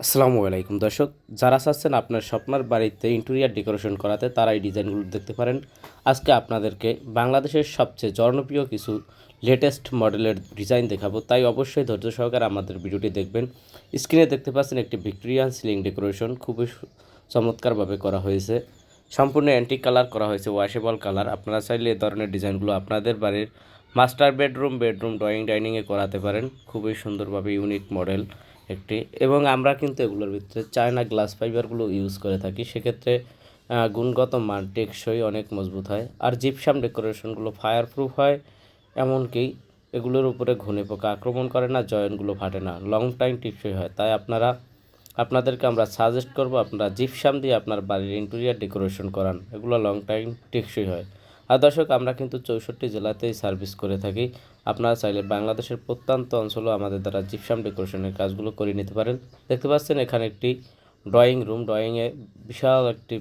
আসসালামু আলাইকুম। দর্শক, যারা চাচ্ছেন আপনার স্বপ্নার বাড়িতে ইন্টেরিয়ার ডেকোরেশন করাতে তারা এই ডিজাইনগুলো দেখতে পারেন। আজকে আপনাদেরকে বাংলাদেশের সবচেয়ে জনপ্রিয় কিছু লেটেস্ট মডেলের ডিজাইন দেখাবো। তাই অবশ্যই ধৈর্য সহকারে আমাদের ভিডিওটি দেখবেন। স্ক্রিনে দেখতে পাচ্ছেন একটি ভিক্টোরিয়ান সিলিং ডেকোরেশন খুবই চমৎকারভাবে করা হয়েছে। সম্পূর্ণ অ্যান্টিক কালার করা হয়েছে ওয়াশেবল কালার আপনারা চাইলে এ ধরনের ডিজাইনগুলো আপনাদের বাড়ির মাস্টার বেডরুম বেডরুম ড্রয়িং ডাইনিংয়ে করাতে পারেন। খুবই সুন্দরভাবে ইউনিক মডেল একটি। এবং আমরা কিন্তু এগুলোর ভিতরে চায়না গ্লাস ফাইবারগুলো ইউজ করে থাকি। সেক্ষেত্রে গুণগত মান টেকসই, অনেক মজবুত হয়। আর জিপসাম ডেকোরেশনগুলো ফায়ার প্রুফ হয়। এমনকি এগুলোর উপরে ঘুনে পোকা আক্রমণ করে না জয়েন্টগুলো ফাটে না। লং টাইম টিকসই হয়। তাই আপনারা, আপনাদেরকে আমরা সাজেস্ট করব, আপনারা জিপসাম দিয়ে আপনার বাড়ির ইন্টেরিয়ার ডেকোরেশন করান। এগুলো লং টাইম টেকসই হয়। আর দর্শক, আমরা কিন্তু চৌষট্টি জেলাতেই সার্ভিস করে থাকি। আপনারা চাইলে বাংলাদেশের প্রত্যন্ত অঞ্চলেও আমাদের দ্বারা জিপসাম ডেকোরেশনের কাজগুলো করে নিতে পারেন। দেখতে পাচ্ছেন এখানে একটি ড্রয়িং রুম ড্রয়িংয়ে বিশাল একটি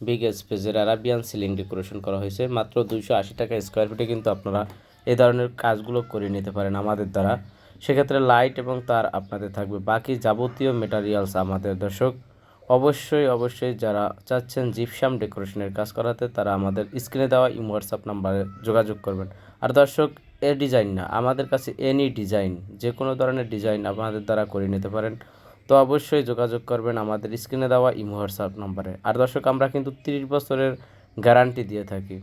বিগ স্পেসের আরাবিয়ান সিলিং ডেকোরেশন করা হয়েছে। মাত্র দুইশো আশি টাকা স্কোয়ার ফিটে কিন্তু আপনারা এ ধরনের কাজগুলো করে নিতে পারেন আমাদের দ্বারা। সেক্ষেত্রে লাইট এবং তার আপনাদের থাকবে। বাকি যাবতীয় মেটারিয়ালস আমাদের, দর্শক। অবশ্যই অবশ্যই যারা চাচ্ছেন জিপসাম ডেকোরেশনের কাজ করাতে, তারা আমাদের স্ক্রিনে দেওয়া ইম হোয়াটসঅ্যাপ নাম্বারে যোগাযোগ করবেন। আর দর্শক, এ ডিজাইন না, আমাদের কাছে এনি ডিজাইন, যে কোনো ধরনের ডিজাইন আপনাদের দ্বারা করে নিতে পারেন। তো অবশ্যই যোগাযোগ করবেন আমাদের স্ক্রিনে দেওয়া ইম হোয়াটসঅ্যাপ নাম্বারে। আর দর্শক, আমরা কিন্তু তিরিশ বছরের গ্যারান্টি দিয়ে থাকি।